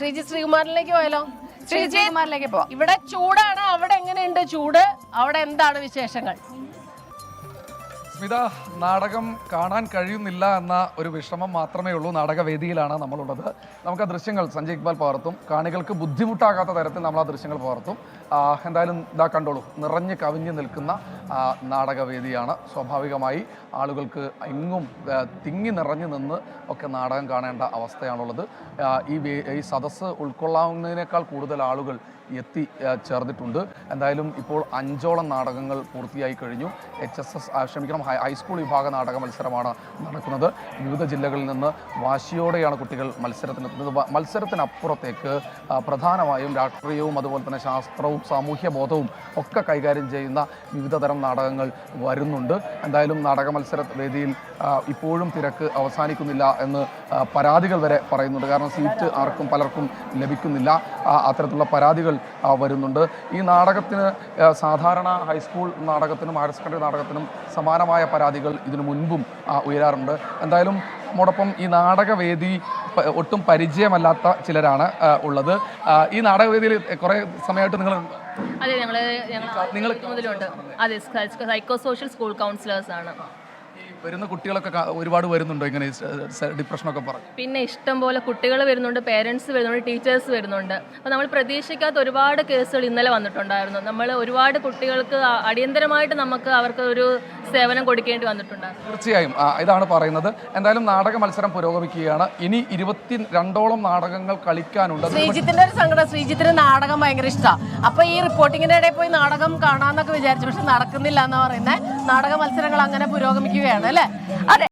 ശ്രീജി ശ്രീകുമാറിലേക്ക് പോയാലോ? ശ്രീജി ശ്രീകുമാറിലേക്ക് പോവാം. ഇവിടെ ചൂടാണ് അവിടെ എങ്ങനെയുണ്ട് ചൂട്? അവിടെ എന്താണ് വിശേഷങ്ങൾ? സ്മിത നാടകം കാണാൻ കഴിയുന്നില്ല എന്ന ഒരു വിഷമം മാത്രമേ ഉള്ളൂ. നാടകവേദിയിലാണ് നമ്മളുള്ളത്. നമുക്ക് ആ ദൃശ്യങ്ങൾ സഞ്ജയ് ഇക്ബാൽ പകർത്തും. കാണികൾക്ക് ബുദ്ധിമുട്ടാകാത്ത തരത്തിൽ നമ്മൾ ആ ദൃശ്യങ്ങൾ പകർത്തും. എന്തായാലും ഇതാ കണ്ടോളൂ. നിറഞ്ഞ് കവിഞ്ഞ് നിൽക്കുന്ന നാടകവേദിയാണ്. സ്വാഭാവികമായി ആളുകൾക്ക് എങ്ങും തിങ്ങി നിറഞ്ഞു നിന്ന് ഒക്കെ നാടകം കാണേണ്ട അവസ്ഥയാണുള്ളത്. ഈ ഈ സദസ്സ് ഉൾക്കൊള്ളാവുന്നതിനേക്കാൾ കൂടുതൽ ആളുകൾ എത്തി ചേർന്നിട്ടുണ്ട്. എന്തായാലും ഇപ്പോൾ അഞ്ചോളം നാടകങ്ങൾ പൂർത്തിയായി കഴിഞ്ഞു. എച്ച് എസ് എസ് ക്ഷമിക്കണം ഹൈസ്കൂൾ വിഭാഗ നാടക മത്സരമാണ് നടക്കുന്നത്. വിവിധ ജില്ലകളിൽ നിന്ന് വാശിയോടെയാണ് കുട്ടികൾ മത്സരത്തിനെത്തുന്നത് മത്സരത്തിനപ്പുറത്തേക്ക് പ്രധാനമായും രാഷ്ട്രീയവും അതുപോലെ തന്നെ ശാസ്ത്രവും സാമൂഹ്യ ബോധവും ഒക്കെ കൈകാര്യം ചെയ്യുന്ന വിവിധ തരം നാടകങ്ങൾ വരുന്നുണ്ട്. എന്തായാലും നാടക മത്സര വേദിയിൽ ഇപ്പോഴും തിരക്ക് അവസാനിക്കുന്നില്ല എന്ന് പരാതികൾ വരെ പറയുന്നുണ്ട്. കാരണം സീറ്റ് ആർക്കും പലർക്കും ലഭിക്കുന്നില്ല. അത്തരത്തിലുള്ള പരാതികൾ വരുന്നുണ്ട്. ഈ നാടകത്തിന് സാധാരണ ഹൈസ്കൂൾ നാടകത്തിനും ഹയർ സെക്കൻഡറി നാടകത്തിനും സമാനമായ പരാതികൾ ഇതിനു മുൻപും ഉയരാറുണ്ട്. എന്തായാലും നമ്മോടൊപ്പം ഈ നാടകവേദി ഒട്ടും പരിചയമല്ലാത്ത ചിലരാണ് ഉള്ളത്. ഈ നാടകവേദിയിൽ കുറേ സമയമായിട്ട് നിങ്ങൾ അതെ ഞങ്ങൾ ഞങ്ങൾ മുതലുണ്ട്. അതെ സൈക്കോ സോഷ്യൽ സ്കൂൾ കൗൺസിലേഴ്സ് ആണ് വരുന്ന കുട്ടികളൊക്കെ ഒരുപാട് വരുന്നുണ്ടോ ഇങ്ങനെ ഡിപ്രഷനൊക്കെ പറഞ്ഞു? പിന്നെ ഇഷ്ടം പോലെ കുട്ടികൾ വരുന്നുണ്ട് പേരൻസ് വരുന്നുണ്ട് ടീച്ചേഴ്സ് വരുന്നുണ്ട്. അപ്പോൾ നമ്മൾ പ്രതീക്ഷിക്കാത്ത ഒരുപാട് കേസുകൾ ഇന്നലെ വന്നിട്ടുണ്ടായിരുന്നു. നമ്മൾ ഒരുപാട് കുട്ടികൾക്ക് അടിയന്തരമായിട്ട് നമുക്ക് അവർക്ക് ഒരു സേവനം കൊടുക്കേണ്ടി വന്നിട്ടുണ്ടായിരുന്നു. തീർച്ചയായും. ഇതാണ് പറയുന്നത്. എന്തായാലും നാടക മത്സരം പുരോഗമിക്കുകയാണ്. ഇനി ഇരുപത്തി രണ്ടോളം നാടകങ്ങൾ കളിക്കാനുണ്ട്. ശ്രീജിത്തിന്റെ ഒരു സങ്കടം. ശ്രീജിത്തിന് നാടകം ഭയങ്കര ഇഷ്ടമാണ് അപ്പൊ ഈ റിപ്പോർട്ടിങ്ങിന്റെ ഇടയിൽ പോയി നാടകം കാണാന്നൊക്കെ വിചാരിച്ചു. പക്ഷെ നടക്കുന്നില്ല എന്ന് പറയുന്നത് നാടക മത്സരങ്ങൾ അങ്ങനെ പുരോഗമിക്കുകയാണ് അല്ലേ? അതെ